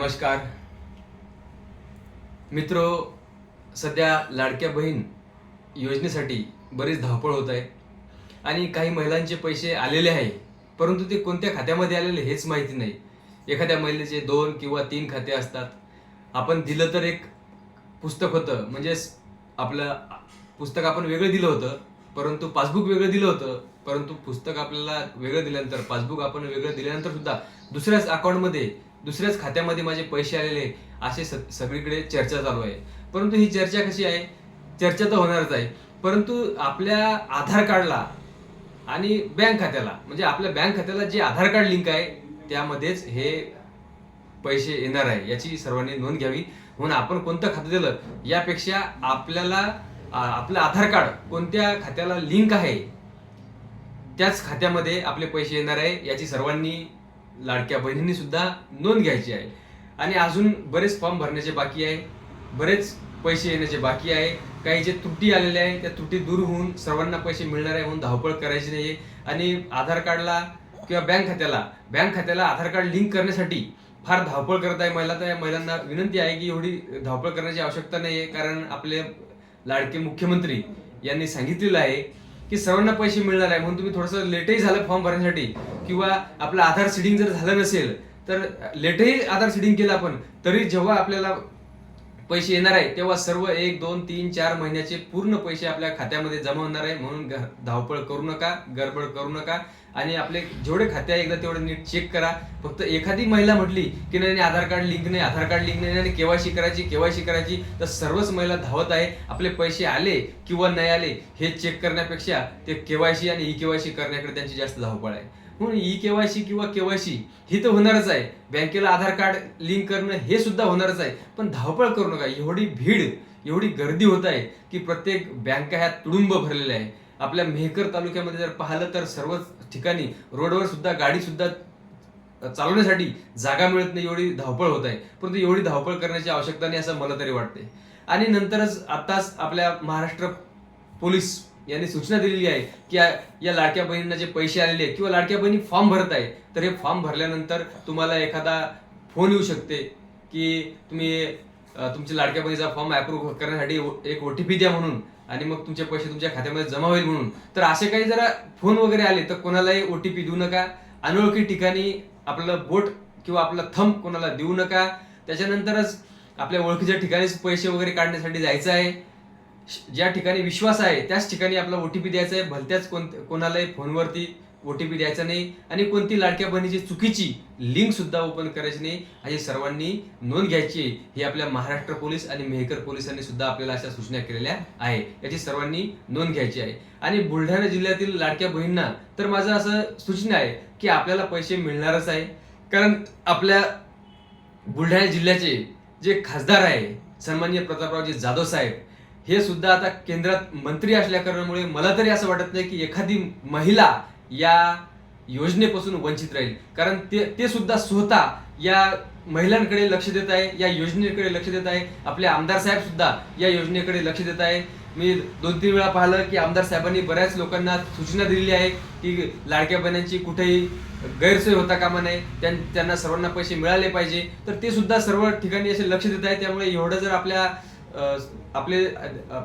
नमस्कार. मित्र सध्या लाडक्या बहीण योजनेसाठी बरीच धावपळ होत आहे आणि काही महिलांचे पैसे आलेले आहे परंतु ते कोणत्या खात्यामध्ये आलेले हेच माहिती नाही. एखाद्या महिलेचे दोन किंवा तीन खाते असतात. आपण दिलं तर एक पुस्तक होतं म्हणजेच आपलं पुस्तक आपण वेगळं दिलं होतं परंतु पासबुक वेगळं दिलं होतं परंतु पुस्तक आपल्याला वेगळं दिल्यानंतर पासबुक आपण वेगळं दिल्यानंतर सुद्धा दुसऱ्याच अकाउंटमध्ये दुसऱ्याच खात्यामध्ये माझे पैसे आलेले असे स सगळीकडे चर्चा चालू आहे. परंतु ही चर्चा कशी आहे? चर्चा तर होणारच आहे. परंतु आपल्या आधार कार्डला आणि बँक खात्याला म्हणजे आपल्या बँक खात्याला जे आधार कार्ड लिंक आहे त्यामध्येच हे पैसे येणार आहे याची सर्वांनी नोंद घ्यावी. म्हणून आपण कोणतं खातं दिलं यापेक्षा आपल्याला आपलं आधार कार्ड कोणत्या खात्याला लिंक आहे त्याच खात्यामध्ये आपले पैसे येणार आहे याची सर्वांनी लाडक्या बहिणींनी सुद्धा नोंद घ्यायची आहे. आणि अजून बरेच फॉर्म भरण्याचे बाकी आहे. बरेच पैसे येण्याचे बाकी आहे. काही जे त्रुटी आलेल्या आहे त्या त्रुटी दूर होऊन सर्वांना पैसे मिळणार आहे म्हणून धावपळ करायची नाही आणि आधार कार्डला किंवा बँक खात्याला बँक खात्याला आधार कार्ड लिंक करण्यासाठी फार धावपळ करत आहे महिला. तर महिलांना विनंती आहे की एवढी धावपळ करण्याची आवश्यकता नाही आहे कारण आपले लाडके मुख्यमंत्री यांनी सांगितलेलं आहे की सर्वांना पैसे मिळणार आहे म्हणून तुम्ही थोडंसं लेटही झालं फॉर्म भरण्यासाठी. किंवा आपलं आधार सिडिंग जर झालं नसेल तर लेटही आधार सिडिंग केलं आपण तरी जेव्हा आपल्याला पैसे येणार आहे तेव्हा सर्व एक दोन तीन चार महिन्याचे पूर्ण पैसे आपल्या खात्यामध्ये जमा होणार आहे. म्हणून धावपळ करू नका गडबड करू नका. आणि आपले जेवढे खाते आहे एकदा तेवढे नीट चेक करा. फक्त एखादी महिला म्हटली की नाही नाही, आधार कार्ड लिंक नाही आधार कार्ड लिंक नाही आणि केवायसी करायची केवायसी करायची तर सर्वच महिला धावत आहे. आपले पैसे आले किंवा नाही आले हे चेक करण्यापेक्षा ते केवायसी आणि ई केवायसी करण्याकडे त्यांची जास्त धावपळ आहे. म्हणून ई केवायसी किंवा केवायसी ही तर होणारच आहे. बँकेला आधार कार्ड लिंक करणं हे सुद्धा होणारच आहे. पण धावपळ करू नका. एवढी भीड एवढी गर्दी होत आहे की प्रत्येक बँका ह्या तुडुंब भरलेल्या आहे. आपल्या मेहकर तालुक्यामध्ये जर पाहिलं तर सर्वच ठिकाणी रोडवर सुद्धा गाडी सुद्धा चालवण्यासाठी जागा मिळत नाही एवढी धावपळ होत आहे. परंतु एवढी धावपळ करण्याची आवश्यकता नाही असं मला तरी वाटते आणि नंतरच आताच आपल्या महाराष्ट्र पोलीस यांनी सूचना दिलेली आहे की या लाडक्या बहिणींना जे पैसे आलेले आहेत किंवा लाडक्या बहिणी फॉर्म भरत आहे तर हे फॉर्म भरल्यानंतर तुम्हाला एखादा फोन येऊ शकते की तुम्ही तुमच्या लाडक्या बहिणीचा फॉर्म अप्रूव्ह करण्यासाठी ओ- एक पी द्या म्हणून. आणि मग तुमचे पैसे तुमच्या खात्यामध्ये जमा होईल म्हणून. तर असे काही जरा फोन वगैरे आले तर कोणालाही ओ टी पी देऊ नका. अनोळखी ठिकाणी आपलं बोट किंवा आपला थंब कोणाला देऊ नका. त्याच्यानंतरच आपल्या ओळखीच्या ठिकाणीच पैसे वगैरे काढण्यासाठी जायचं आहे. ज्या ठिकाणी विश्वास आहे त्याच ठिकाणी आपला ओ टी पी द्यायचा आहे. भलत्याच कोण कोणालाही फोनवरती ओटीपी द्यायचा नाही आणि कोणती लाडक्या बहिणीची चुकीची लिंक सुद्धा ओपन करायची नाही. अशी सर्वांनी नोंद घ्यायची आहे. ही आपल्या महाराष्ट्र पोलीस आणि मेहकर पोलिसांनी सुद्धा आपल्याला अशा सूचना केलेल्या आहे याची सर्वांनी नोंद घ्यायची आहे. आणि बुलढाणा जिल्ह्यातील लाडक्या बहिणींना तर माझं असं सूचना आहे की आपल्याला पैसे मिळणारच आहे. कारण आपल्या बुलढाणा जिल्ह्याचे जे खासदार आहे सन्मान्य प्रतापरावजी जाधव साहेब हे सुद्धा आता केंद्रात मंत्री असल्या कारणामुळे मला तरी असं वाटत नाही की एखादी महिला या योजनेपासून वंचित राहील. कारण ते ते सुद्धा स्वतः या महिलांकडे लक्ष देत आहे या योजनेकडे लक्ष देत आहे. आपले आमदार साहेब सुद्धा या योजनेकडे लक्ष देत आहे. मी दोन तीन वेळा पाहिलं की आमदार साहेबांनी बऱ्याच लोकांना सूचना दिलेली आहे की लाडक्या बहिण्यांची कुठेही गैरसोय होता कामा नये. त्यां- त्यांना सर्वांना पैसे मिळाले पाहिजे. तर ते सुद्धा सर्व ठिकाणी असे लक्ष देत आहे. त्यामुळे एवढं जर आपल्या आपले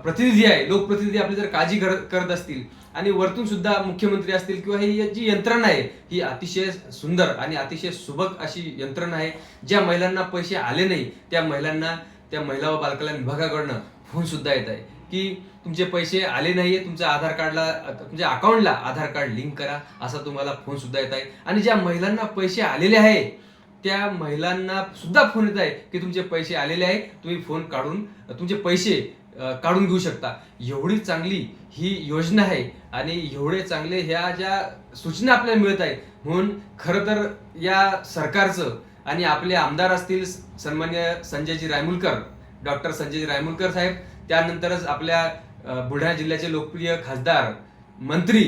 प्रतिनिधी आहे लोकप्रतिनिधी आपली जर काळजी करत असतील आणि वरतून सुद्धा मुख्यमंत्री असतील किंवा ही जी यंत्रणा आहे ही अतिशय सुंदर आणि अतिशय सुबक अशी यंत्रणा आहे ज्या महिलांना पैसे आले नाही त्या महिलांना त्या महिला व बालकल्याण विभागाकडनं फोन सुद्धा येत आहे की तुमचे पैसे आले नाहीये तुमच्या आधार कार्डला तुमच्या अकाउंटला आधार कार्ड लिंक करा असा तुम्हाला फोन सुद्धा येत आहे. आणि ज्या महिलांना पैसे आलेले आहे त्या महिलांना सुद्धा फोन येत आहे की तुमचे पैसे आलेले आहे तुम्ही फोन काढून तुमचे पैसे काढून घेऊ शकता. एवढी चांगली ही योजना आहे आणि एवढे चांगले ह्या ज्या सूचना आपल्याला मिळत आहेत म्हणून खरं तर या सरकारचं आणि आपले आमदार असतील सन्मान्य संजयजी रायमुलकर डॉक्टर संजयजी रायमुलकर साहेब त्यानंतरच आपल्या बुलढाणा जिल्ह्याचे लोकप्रिय खासदार मंत्री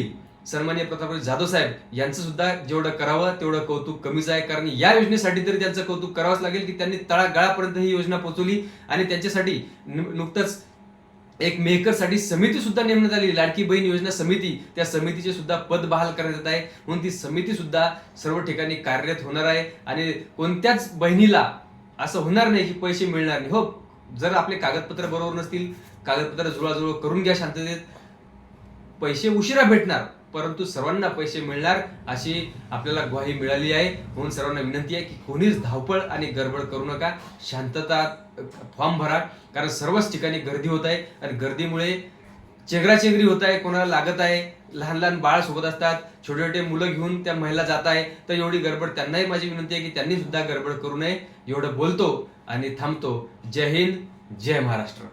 सन्मान्य प्रतापराव जाधव साहेब यांचं सुद्धा जेवढं करावं तेवढं कौतुक कमीच आहे कारण या योजनेसाठी तरी त्यांचं कौतुक करावंच लागेल की त्यांनी तळागाळापर्यंत ही योजना पोहोचवली आणि त्यांच्यासाठी नुकतंच एक मेकरसाठी समिती सुद्धा नेमण्यात आली. लाडकी बहीण योजना समिती त्या समितीचे सुद्धा पद बहाल करण्यात येत आहे. म्हणून ती समिती सुद्धा सर्व ठिकाणी कार्यरत होणार आहे आणि कोणत्याच बहिणीला असं होणार नाही की पैसे मिळणार नाही. हो जर आपले कागदपत्र बरोबर नसतील कागदपत्र जुळाजुळ करून घ्या शांततेत. पैसे उशिरा भेटणार. परंतु सर्वांना पैसे मिळणार अशी आपल्याला ग्वाही मिळाली आहे. म्हणून सर्वांना विनंती आहे की कोणीच धावपळ आणि गडबड करू नका. शांतता फॉर्म भरा. कारण सर्वच ठिकाणी गर्दी होत आहे आणि गर्दीमुळे चेंगराचेंगरी होत आहे कोणाला लागत आहे. लहान लहान बाळ सोबत असतात. छोटे छोटे मुलं घेऊन त्या महिला जात आहे. तर एवढी गडबड त्यांनाही माझी विनंती आहे की त्यांनी सुद्धा गडबड करू नये. एवढं बोलतो आणि थांबतो. जय हिंद जय महाराष्ट्र.